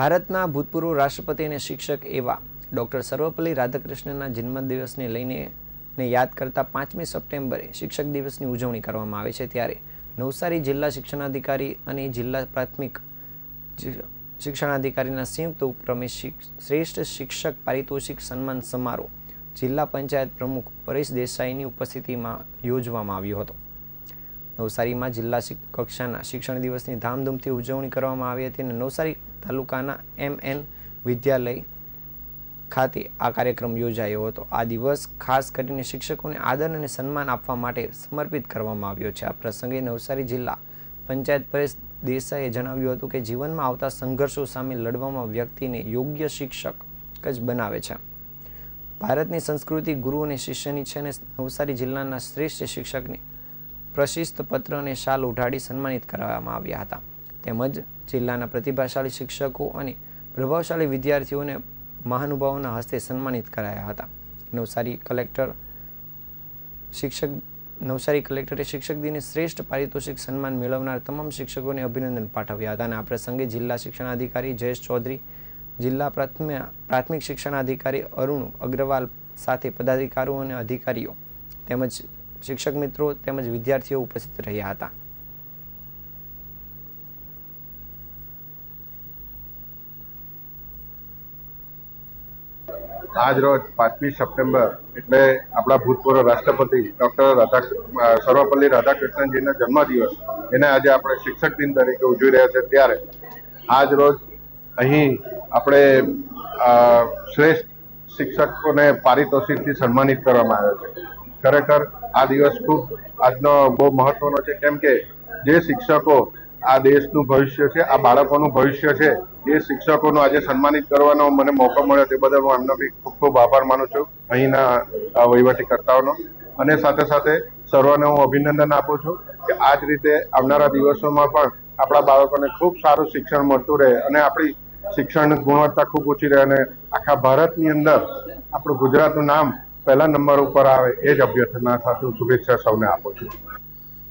ભારતના ભૂતપૂર્વ રાષ્ટ્રપતિ અને શિક્ષક એવા ડૉક્ટર સર્વપલ્લી રાધાકૃષ્ણનના જન્મદિવસને લઈને ને યાદ કરતા પાંચમી સપ્ટેમ્બરે શિક્ષક દિવસની ઉજવણી કરવામાં આવે છે ત્યારે નવસારી જિલ્લા શિક્ષણાધિકારી અને જિલ્લા પ્રાથમિક શિક્ષણાધિકારીના સંયુક્ત ઉપક્રમે શ્રેષ્ઠ શિક્ષક પારિતોષિક સન્માન સમારોહ જિલ્લા પંચાયત પ્રમુખ પરેશ દેસાઈની ઉપસ્થિતિમાં યોજવામાં આવ્યો હતો. નવસારીમાં જિલ્લા કક્ષાના શિક્ષણ દિવસની ધામધૂમથી ઉજવણી કરવામાં આવી હતી અને નવસારી તાલુકાના એમ એન વિદ્યાલય ખાતે આ કાર્યક્રમ યોજાયો હતો. આ દિવસ ખાસ કરીને શિક્ષકોને આદર અને સન્માન આપવા માટે સમર્પિત કરવામાં આવ્યો છે. આ પ્રસંગે નવસારી જિલ્લા પંચાયત પરેશ દેસાઈએ જણાવ્યું હતું કે જીવનમાં આવતા સંઘર્ષો સામે લડવામાં વ્યક્તિને યોગ્ય શિક્ષક જ બનાવે છે. ભારતની સંસ્કૃતિ ગુરુ અને શિષ્યની છે અને નવસારી જિલ્લાના શ્રેષ્ઠ શિક્ષકને પ્રશિસ્ત પત્ર અને શાલ ઉઢાડી સન્માનિત કરવામાં આવ્યા હતા. તેમજ જિલ્લાના પ્રતિભાશાળી શિક્ષકો અને પ્રભાવશાળી વિદ્યાર્થીઓને મહાનુભાવોના હસ્તે સન્માનિત કરાયા હતા. નવસારી કલેક્ટર શિક્ષક, નવસારી કલેક્ટરે શિક્ષક દિને શ્રેષ્ઠ પારિતોષિક સન્માન મેળવનાર તમામ શિક્ષકોને અભિનંદન પાઠવ્યા હતા અને આ પ્રસંગે જિલ્લા શિક્ષણાધિકારી જયેશ ચૌધરી, જિલ્લા પ્રાથમિક શિક્ષણાધિકારી અરુણ અગ્રવાલ સાથે પદાધિકારીઓ અને અધિકારીઓ તેમજ શિક્ષક મિત્રો તેમજ વિદ્યાર્થીઓ ઉપસ્થિત રહ્યા હતા. આજ રોજ પાંચમી સપ્ટેમ્બર એટલે આપણા ભૂતપૂર્વ રાષ્ટ્રપતિ ડોક્ટર રાધા, સર્વપલ્લી રાધાકૃષ્ણનજીનો જન્મદિવસ, એને આજે આપણે શિક્ષક દિન તરીકે ઉજવી રહ્યા છે. ત્યારે આજ રોજ અહીં આપણે શ્રેષ્ઠ શિક્ષકોને પારિતોષિકથી સન્માનિત કરવામાં આવ્યા છે. ખરેખર આ દિવસ ખૂબ આજનો બહુ મહત્વનો છે. કેમ કે જે શિક્ષકો આ દેશનું ભવિષ્ય છે, આ બાળકોનું ભવિષ્ય છે, એ શિક્ષકોનું આજે સન્માનિત કરવાનો મને મોકો મળ્યો તે બદલ હું એમનો બી ખૂબ ખૂબ આભાર માનું છું અહીંના વહીવટીકર્તાઓનો. અને સાથે સાથે સર્વને હું અભિનંદન આપું છું કે આ જ રીતે આવનારા દિવસોમાં પણ આપણા બાળકોને ખૂબ સારું શિક્ષણ મળતું રહે અને આપણી શિક્ષણની ગુણવત્તા ખૂબ ઓછી રહે અને આખા ભારતની અંદર આપણું ગુજરાતનું નામ પહેલા નંબર ઉપર આવે એ જ અભ્યર્થના સાથે હું શુભેચ્છા સૌને આપું છું.